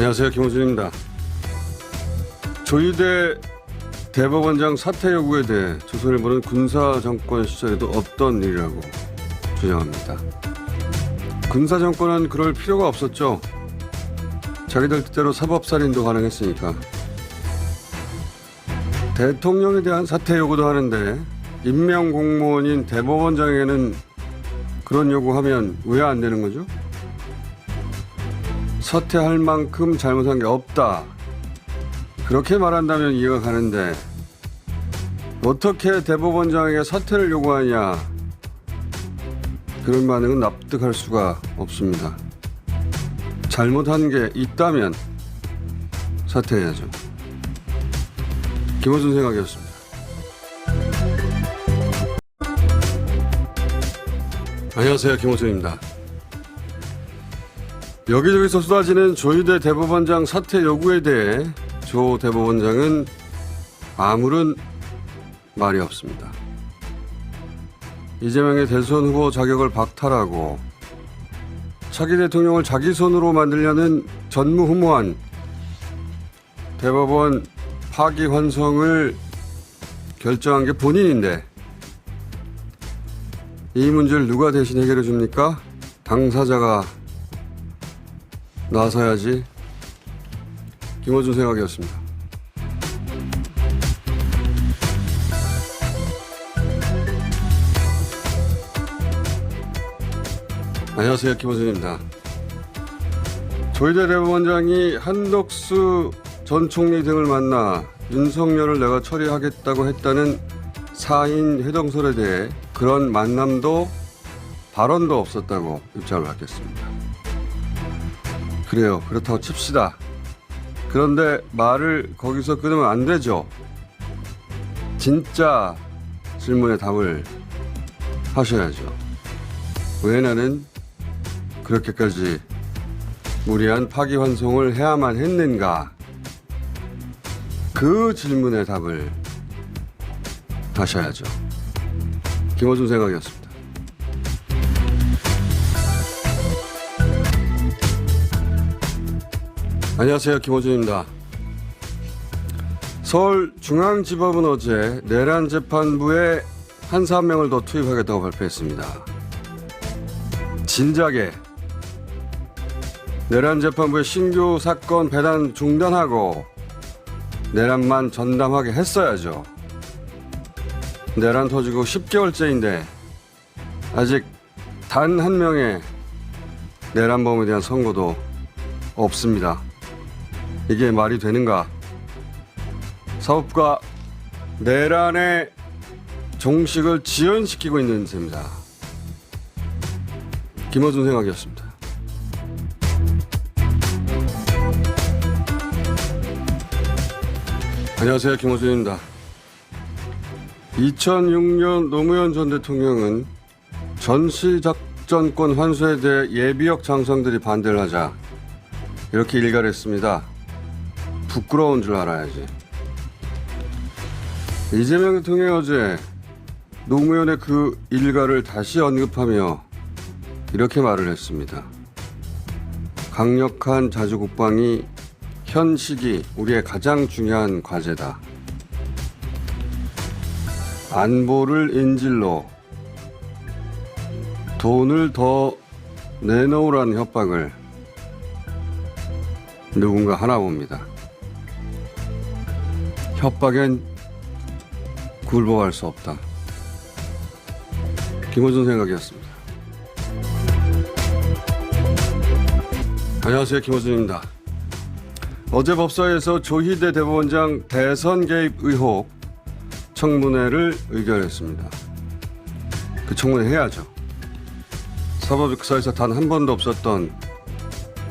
안녕하세요. 김호준입니다. 조희대 대법원장 사퇴 요구에 대해 조선일보는 군사 정권 시절에도 없던 일이라고 주장합니다. 군사 정권은 그럴 필요가 없었죠. 자기들 뜻대로 사법살인도 가능했으니까. 대통령에 대한 사퇴 요구도 하는데 임명 공무원인 대법원장에게는 그런 요구하면 왜 안 되는 거죠? 사퇴할 만큼 잘못한 게 없다. 그렇게 말한다면 이해가 가는데 어떻게 대법원장에게 사퇴를 요구하냐? 그런 반응은 납득할 수가 없습니다. 잘못한 게 있다면 사퇴해야죠. 김호준 생각이었습니다. 안녕하세요. 김호준입니다. 여기저기서 쏟아지는 조희대 대법원장 사퇴 요구에 대해 조 대법원장은 아무런 말이 없습니다. 이재명의 대선 후보 자격을 박탈하고 차기 대통령을 자기 손으로 만들려는 전무후무한 대법원 파기 환송을 결정한 게 본인인데 이 문제를 누가 대신 해결해 줍니까? 당사자가 나서야지. 김호준 생각이었습니다. 안녕하세요. 김호준입니다. 조희대 대법원장이 한덕수 전 총리 등을 만나 윤석열을 내가 처리하겠다고 했다는 사인 회동설에 대해 그런 만남도 발언도 없었다고 입장을 밝혔습니다. 그래요. 그렇다고 칩시다. 그런데 말을 거기서 끊으면 안 되죠. 진짜 질문에 답을 하셔야죠. 왜 나는 그렇게까지 무리한 파기환송을 해야만 했는가? 그 질문에 답을 하셔야죠. 김호준 생각이었습니다. 안녕하세요. 김호준입니다. 서울중앙지법은 어제 내란 재판부에 판사 한 명을 더 투입하겠다고 발표했습니다. 진작에 내란 재판부의 신규 사건 배단 중단하고 내란만 전담하게 했어야죠. 내란 터지고 10개월째인데 아직 단 한 명의 내란범에 대한 선고도 없습니다. 이게 말이 되는가? 사업과 내란의 종식을 지연시키고 있는 셈입니다. 김어준 생각이었습니다. 안녕하세요. 김호준입니다. 2006년 노무현 전 대통령은 전시작전권 환수에 대해 예비역 장성들이 반대를 하자 이렇게 일갈했습니다. 부끄러운 줄 알아야지. 이재명 대통령이 어제 노무현의 그 일가를 다시 언급하며 이렇게 말을 했습니다. 강력한 자주국방이 현 시기 우리의 가장 중요한 과제다. 안보를 인질로 돈을 더 내놓으라는 협박을 누군가 하나 봅니다. 협박엔 굴복할 수 없다. 김호준 생각이었습니다. 안녕하세요. 김호준입니다. 어제 법사위에서 조희대 대법원장 대선 개입 의혹 청문회를 의결했습니다. 그 청문회 해야죠. 사법 역사에서 단 한 번도 없었던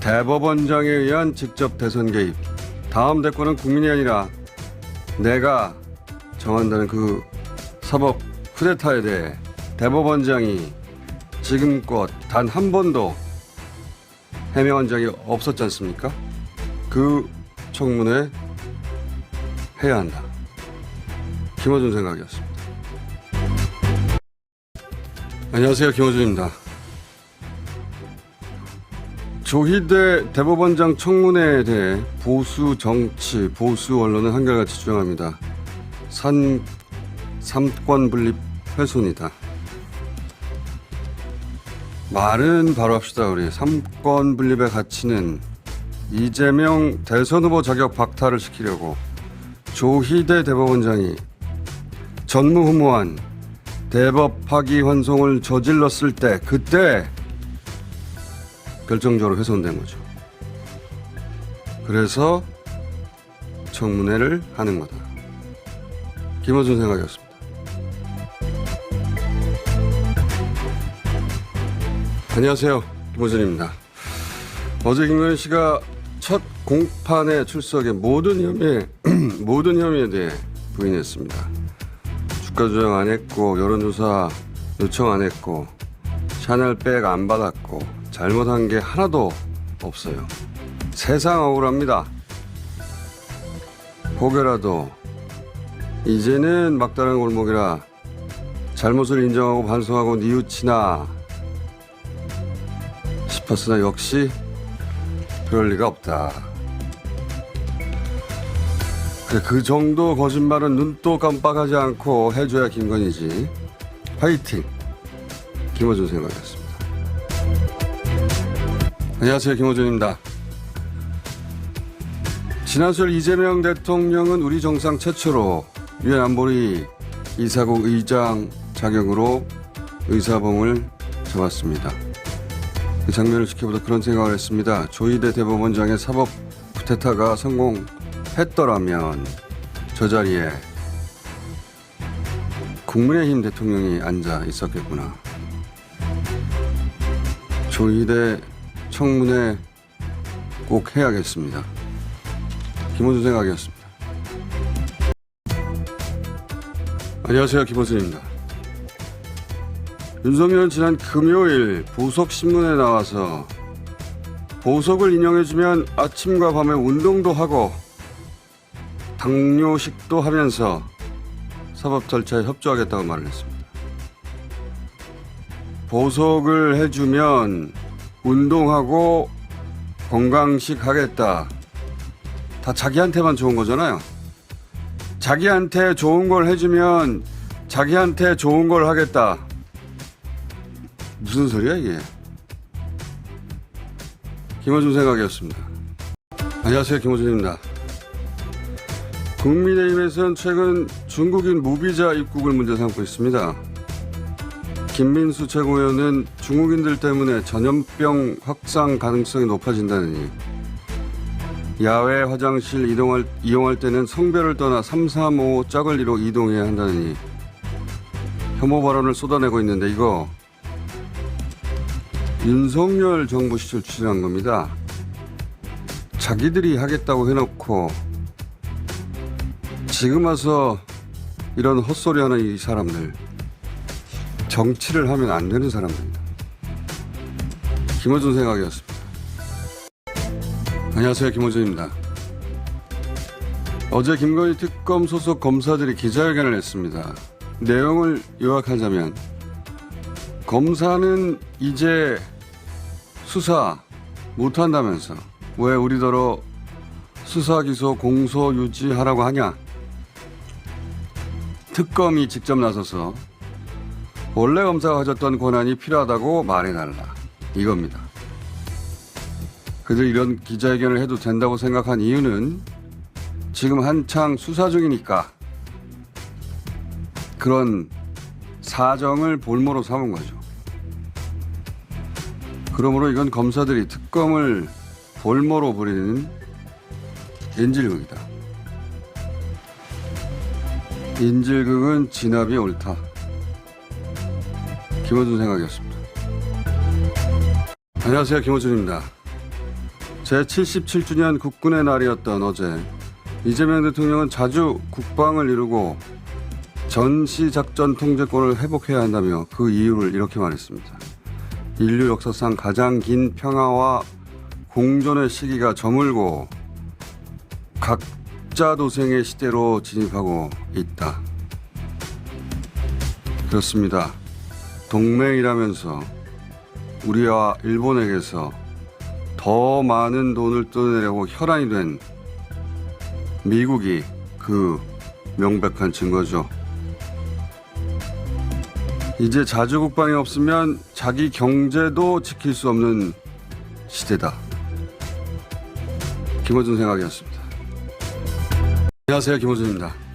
대법원장에 의한 직접 대선 개입. 다음 대권은 국민이 아니라 내가 정한다는 그 사법 쿠데타에 대해 대법원장이 지금껏 단 한 번도 해명한 적이 없었지 않습니까? 그 청문회 해야 한다. 김어준 생각이었습니다. 안녕하세요. 김어준입니다. 조희대 대법원장 청문회에 대해 보수 정치, 보수 언론은 한결같이 주장합니다. 산 삼권 분립 훼손이다. 말은 바로 합시다 우리 삼권 분립의 가치는 이재명 대선 후보 자격 박탈을 시키려고 조희대 대법원장이 전무후무한 대법 파기 환송을 저질렀을 때 그때 결정적으로 훼손된 거죠. 그래서 청문회를 하는 거다. 김어준 생각이었습니다. 안녕하세요. 김어준입니다. 어제 김건희 씨가 첫 공판에 출석해 모든 혐의, 모든 혐의에 대해 부인했습니다. 주가 조정 안 했고, 여론조사 요청 안 했고, 샤넬백 안 받았고, 잘못한 게 하나도 없어요. 세상 억울합니다. 혹여라도 이제는 막다른 골목이라 잘못을 인정하고 반성하고 뉘우치나 싶었으나 역시 그럴 리가 없다. 그, 그 정도 거짓말은 눈도 깜빡하지 않고 해줘야 김건희지. 화이팅! 김어준 생각이었습니다. 안녕하세요. 김호준입니다. 지난 수요일 이재명 대통령은 우리 정상 최초로 유엔 안보리 이사국 의장 자격으로 의사봉을 잡았습니다. 그 장면을 지켜보다 그런 생각을 했습니다. 조희대 대법원장의 사법 쿠데타가 성공했더라면 저 자리에 국민의힘 대통령이 앉아 있었겠구나. 조희대 청문회 꼭 해야겠습니다. 김호준 생각이었습니다. 안녕하세요. 김호준입니다. 윤석열은 지난 금요일 보석신문에 나와서 보석을 인용해주면 아침과 밤에 운동도 하고 당뇨식도 하면서 사법 절차에 협조하겠다고 말을 했습니다. 보석을 해주면 운동하고 건강식 하겠다. 다 자기한테만 좋은 거잖아요. 자기한테 좋은 걸 해주면 자기한테 좋은 걸 하겠다. 무슨 소리야 이게? 김호준 생각이었습니다. 안녕하세요 김호준입니다. 국민의힘에서는 최근 중국인 무비자 입국을 문제 삼고 있습니다. 김민수 최고위원은 중국인들 때문에 전염병 확산 가능성이 높아진다느니 야외 화장실 이동할, 이용할 때는 성별을 떠나 3, 3, 5 짝을리로 이동해야 한다느니 혐오 발언을 쏟아내고 있는데 이거 윤석열 정부 시절 추진한 겁니다. 자기들이 하겠다고 해놓고 지금 와서 이런 헛소리 하는 이 사람들 정치를 하면 안 되는 사람들입니다. 김호준 생각이었습니다. 안녕하세요. 김호준입니다. 어제 김건희 특검 소속 검사들이 기자회견을 했습니다. 내용을 요약하자면 검사는 이제 수사 못한다면서 왜 우리더러 수사 기소 공소 유지하라고 하냐? 특검이 직접 나서서 원래 검사가 가졌던 권한이 필요하다고 말해달라 이겁니다. 그들 이런 기자회견을 해도 된다고 생각한 이유는 지금 한창 수사 중이니까 그런 사정을 볼모로 삼은 거죠. 그러므로 이건 검사들이 특검을 볼모로 부리는 인질극이다. 인질극은 진압이 옳다. 김호준 생각이었습니다. 안녕하세요. 김호준입니다. 제 77주년 국군의 날이었던 어제 이재명 대통령은 자주 국방을 이루고 전시작전 통제권을 회복해야 한다며 그 이유를 이렇게 말했습니다. 인류 역사상 가장 긴 평화와 공존의 시기가 저물고 각자 도생의 시대로 진입하고 있다. 그렇습니다. 동맹이라면서 우리와 일본에게서 더더 많은 돈을 떠내려고 혈안이 된 미국이 그 명백한 증거죠. 이제 자주 국방이 없으면 자기 경제도 지킬 수 없는 시대다. 김호준 생각이었습니다. 안녕하세요. 김호준입니다.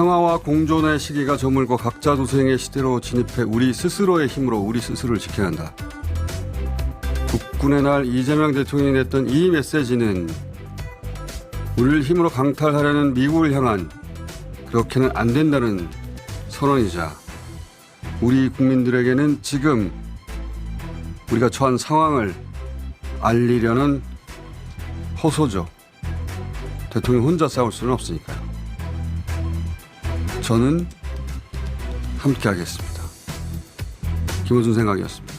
평화와 공존의 시기가 저물고 각자 도생의 시대로 진입해 우리 스스로의 힘으로 우리 스스로를 지켜야 한다. 국군의 날 이재명 대통령이 냈던 이 메시지는 우리를 힘으로 강탈하려는 미국을 향한 그렇게는 안 된다는 선언이자 우리 국민들에게는 지금 우리가 처한 상황을 알리려는 호소죠. 대통령 혼자 싸울 수는 없으니까요. 저는 함께 하겠습니다. 김호준 생각이었습니다.